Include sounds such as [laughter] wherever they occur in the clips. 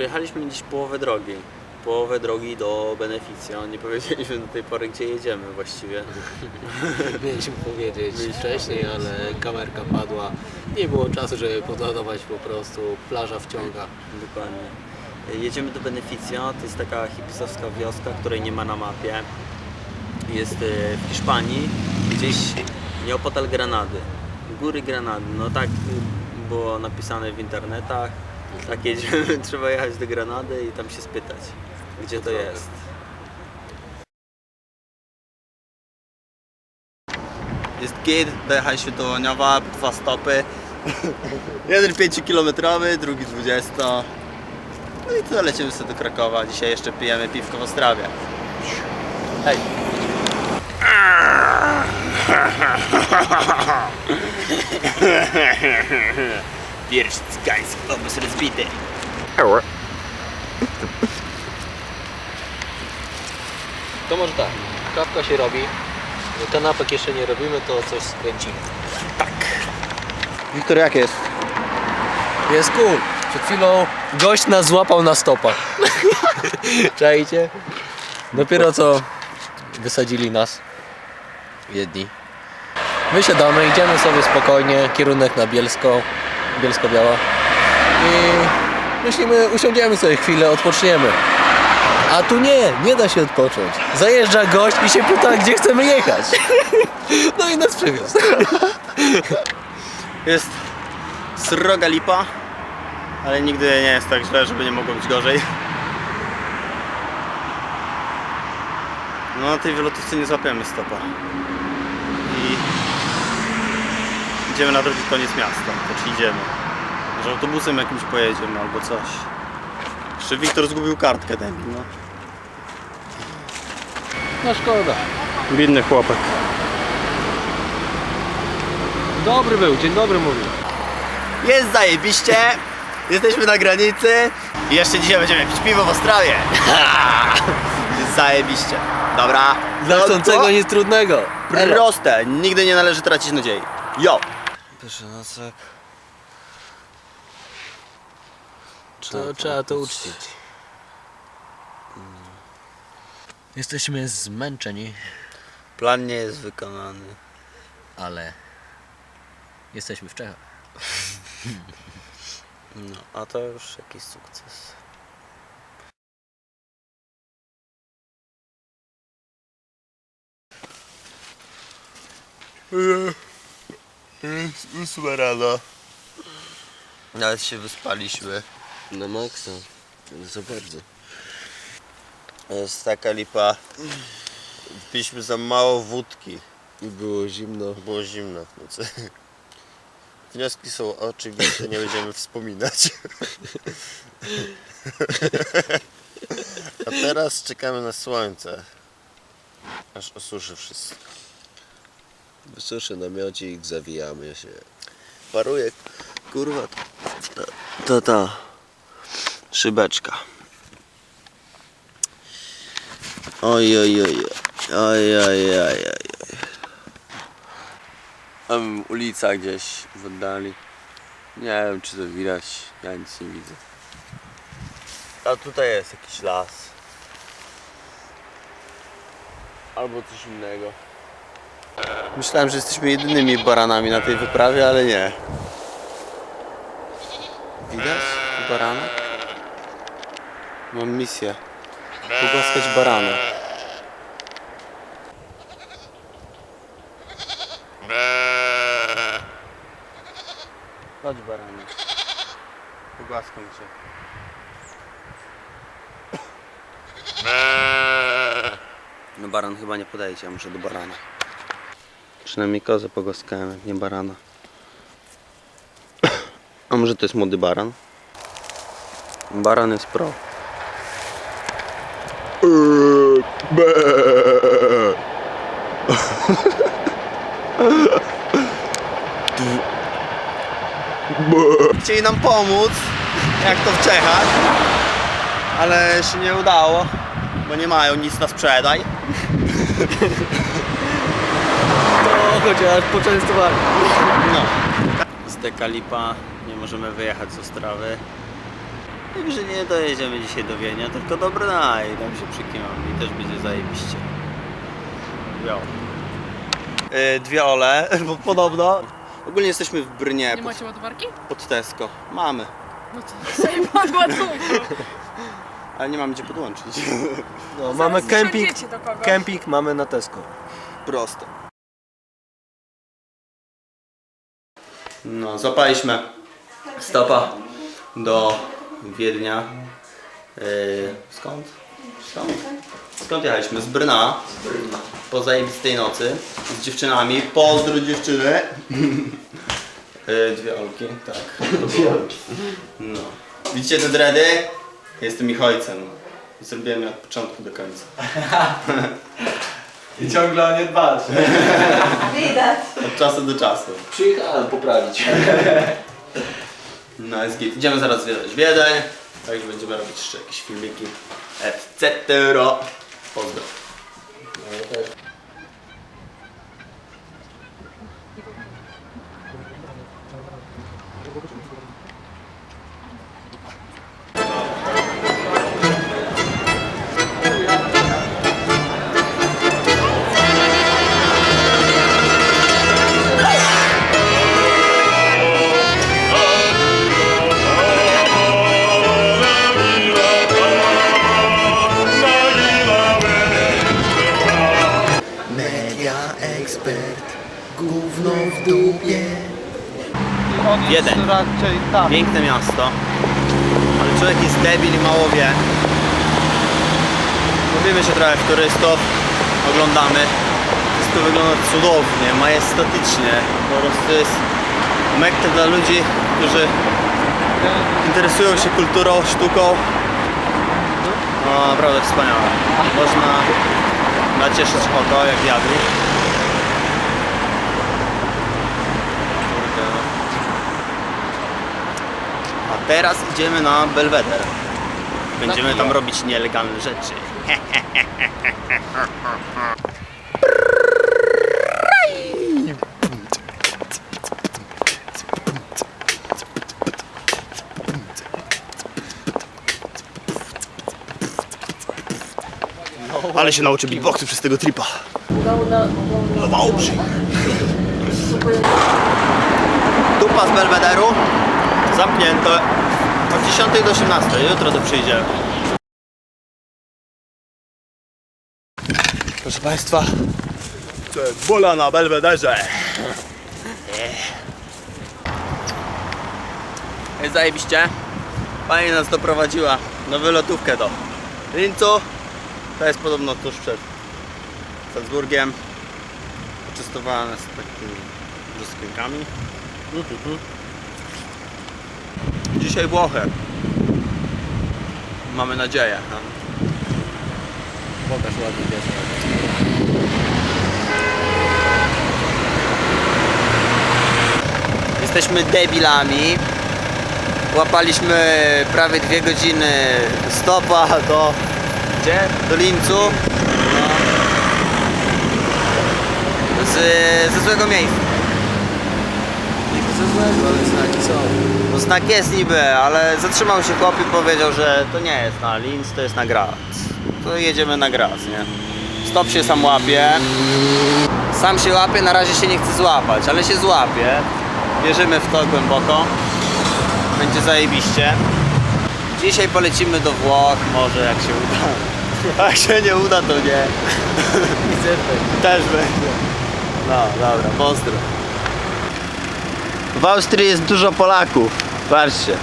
Przejechaliśmy gdzieś połowę drogi. Połowę drogi do Beneficja. Nie powiedzieliśmy do tej pory, gdzie jedziemy właściwie. [laughs] Mieliśmy powiedzieć Mieliśmy wcześniej, ale kamerka padła. Nie było czasu, żeby podładować po prostu. Plaża wciąga. Dokładnie. Jedziemy do Beneficja. To jest taka hipisowska wioska, której nie ma na mapie. Jest e, w Hiszpanii, gdzieś nieopodal Granady. Góry Granady. No tak było napisane w internetach. Tak jedziemy, [laughs] trzeba jechać do Granady i tam się spytać, gdzie to jest. Jest git, dojechaliśmy do Łoniowa, dwa stopy. [laughs] Jeden 5-kilometrowy, drugi 20. No i tyle, lecimy sobie do Krakowa. Dzisiaj jeszcze pijemy piwko w Ostrawie. Hej! [laughs] Pierwszy cygański obóz rozbity. To może tak. Kawka się robi. Kanapek jeszcze nie robimy, to coś skręcimy. Wiktor, jak jest? Jest cool. Przed chwilą gość nas złapał na stopach. [laughs] Czajcie? Dopiero co wysadzili nas jedni. Wysiadamy, idziemy sobie spokojnie, kierunek na Bielsko, Bielsko-Biała. I myślimy, usiądziemy sobie chwilę, odpoczniemy. A tu nie, nie da się odpocząć. Zajeżdża gość i się pyta, gdzie chcemy jechać. [laughs] No i nas przywiózł. [laughs] Jest sroga lipa, ale nigdy nie jest tak źle, żeby nie mogło być gorzej. No na tej wielotówce nie złapiemy stopa. I idziemy na drugi koniec miasta, znaczy idziemy. Może autobusem jakimś pojedziemy albo coś. Jeszcze Wiktor zgubił kartkę debil, no. No szkoda. Biedny chłopak. Dobry był, dzień dobry mówił. Jest zajebiście, jesteśmy na granicy i jeszcze dzisiaj będziemy pić piwo w Ostrawie. Jest [laughs] zajebiście. Dobra. Dla chcącego nic trudnego. Proste, nigdy nie należy tracić nadziei. Jo! Pierwszy nocek. To trzeba to uczcić. Jesteśmy zmęczeni, Plan nie jest wykonany. ale jesteśmy w Czechach. [laughs] No, a to już jakiś sukces. Jest ósma rano. Nawet się wyspaliśmy. Na maksa. Za bardzo. Jest taka lipa. Piliśmy za mało wódki. Było zimno. Było zimno w nocy. [laughs] Wnioski są oczywiste, nie będziemy wspominać. [laughs] A teraz czekamy na słońce. Aż osuszy wszystko. Wysuszy namiocik, zawijamy się. Paruje, kurwa, to, to ta szybeczka. Oj, oj, oj, oj, oj, oj, oj, oj. Tam ulica gdzieś w oddali. Nie wiem, czy to widać, ja nic nie widzę. A tutaj jest jakiś las. Albo coś innego. Myślałem, że jesteśmy jedynymi baranami na tej wyprawie, ale nie. Widać barana? Mam misję. Pogłaskać barana. Chodź baranie. Pogłaskam cię. No baran chyba nie podejdzie, ja muszę do barana. Przynajmniej kozę pogłaskałem, jak nie barana. A może to jest młody baran? Baran jest pro. Chcieli nam pomóc, jak to w Czechach, ale się nie udało, bo nie mają nic na sprzedaj. Chociaż poczęstowali. No. Z Dekalipa nie możemy wyjechać z Ostrawy. Także nie dojedziemy dzisiaj do Wienia, tylko do Brna i tam się przykimamy i też będzie zajebiście. Jo. Yy, dwie ole, [laughs] bo podobno. Ogólnie jesteśmy w Brnie Nie pod, macie ładowarki? pod Tesco. Mamy, No to [laughs] sobie mam ładunku. ale nie mamy gdzie podłączyć. No, mamy do kogoś. kemping mamy na Tesco. Prosto. No, zapaliśmy stopa do Wiednia. Yy, skąd? Skąd? Skąd jechaliśmy? Z Brna. Po zajebistej nocy. Z dziewczynami. Pozdro dziewczyny. Yy, dwie olki, tak. No. Widzicie te dredy? Jestem ich ojcem. Zrobiłem je od początku do końca. [laughs] I ciągle o nie dbasz. [laughs] Od czasu do czasu. Przyjechałem poprawić. [laughs] No jest git. Idziemy zaraz zwiedzać Wiedeń. Także będziemy robić jeszcze jakieś filmiki. Etc. Pozdro. Media ekspert, gówno w dupie. Wiedeń. Piękne miasto. Ale człowiek jest debil i mało wie. Lubimy się trochę w turystów. Oglądamy. Wszystko wygląda cudownie, majestatycznie. Po prostu jest mekka dla ludzi, którzy interesują się kulturą, sztuką. No naprawdę wspaniałe. Można nacieszyć oko jak wiatr. Kurde, no. A teraz idziemy na Belweder. Będziemy tam robić nielegalne rzeczy. Ale się nauczy beatboxu przez tego tripa. Wałbrzych. Dupa z Belwederu. Zamknięte. Od 10 do 18. Jutro to przyjdziemy. Proszę Państwa. Bola na Belwederze. Jest zajebiście. Pani nas doprowadziła na wylotówkę do Lincu. To jest podobno tuż przed Salzburgiem. Poczęstowała nas takimi brzoskwinkami. Mhm. Dzisiaj Włochy. Mamy nadzieję. No. Pokaż ładnie pies. Jesteśmy debilami. Łapaliśmy prawie dwie godziny stopa do gdzie? Do Lincu. No. Z, ze złego miejsca. Nie chcę złego, ale znaki są. Znak jest niby, ale zatrzymał się chłop i powiedział, że to nie jest na Linz, to jest na Graz. To jedziemy na Graz, nie? Stop się sam łapie. Sam się łapie, na razie się nie chce złapać, ale się złapie. Wierzymy w to głęboko. Będzie zajebiście. Dzisiaj polecimy do Włoch, może jak się uda. [laughs] Jak się nie uda, to nie. [laughs] Też będzie. No, dobra, pozdro. W Austrii jest dużo Polaków. Patrzcie.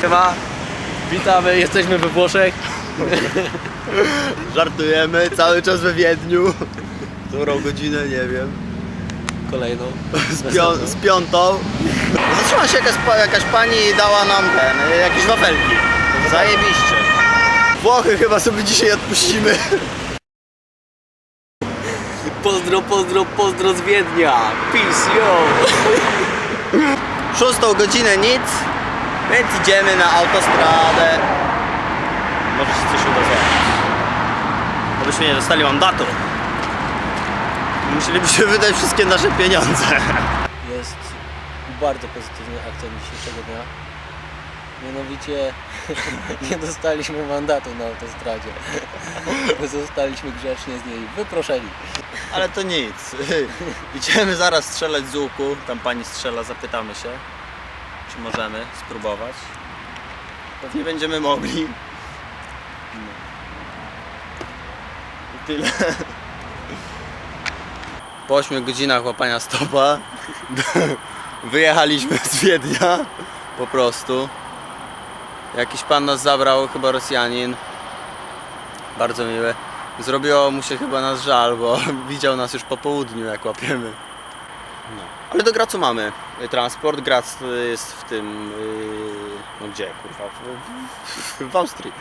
Chyba [laughs] Witamy, jesteśmy we Włoszech. [laughs] żartujemy cały czas we Wiedniu. Którą godzinę nie wiem. Kolejną. Z, pią- z piątą. Zatrzymała się jakaś, pa- jakaś pani i dała nam ten, jakieś wafelki. Zajebiście. Włochy chyba sobie dzisiaj odpuścimy. Pozdro, pozdro, pozdro z Wiednia. Peace, yo. Szóstą godzinę nic, więc idziemy na autostradę. Może się coś uda złapać. Abyśmy nie dostali mandatu. Musielibyśmy wydać wszystkie nasze pieniądze. Jest bardzo pozytywny akcent dzisiejszego dnia. Mianowicie [laughs] nie dostaliśmy mandatu na autostradzie. [laughs] Zostaliśmy grzecznie z niej wyproszeni. Ale to nic. [laughs] Idziemy zaraz strzelać z łuku. Tam pani strzela, zapytamy się, czy możemy spróbować. Pewnie będziemy mogli. No. I tyle. Po 8 godzinach łapania stopa wyjechaliśmy z Wiednia po prostu. Jakiś pan nas zabrał, chyba Rosjanin. Bardzo miły. Zrobiło mu się chyba nas żal, bo [laughs] widział nas już po południu, jak łapiemy. No. Ale do Gracu mamy transport. Grac jest w tym. Yy, no gdzie kurwa? W, w, w Austrii.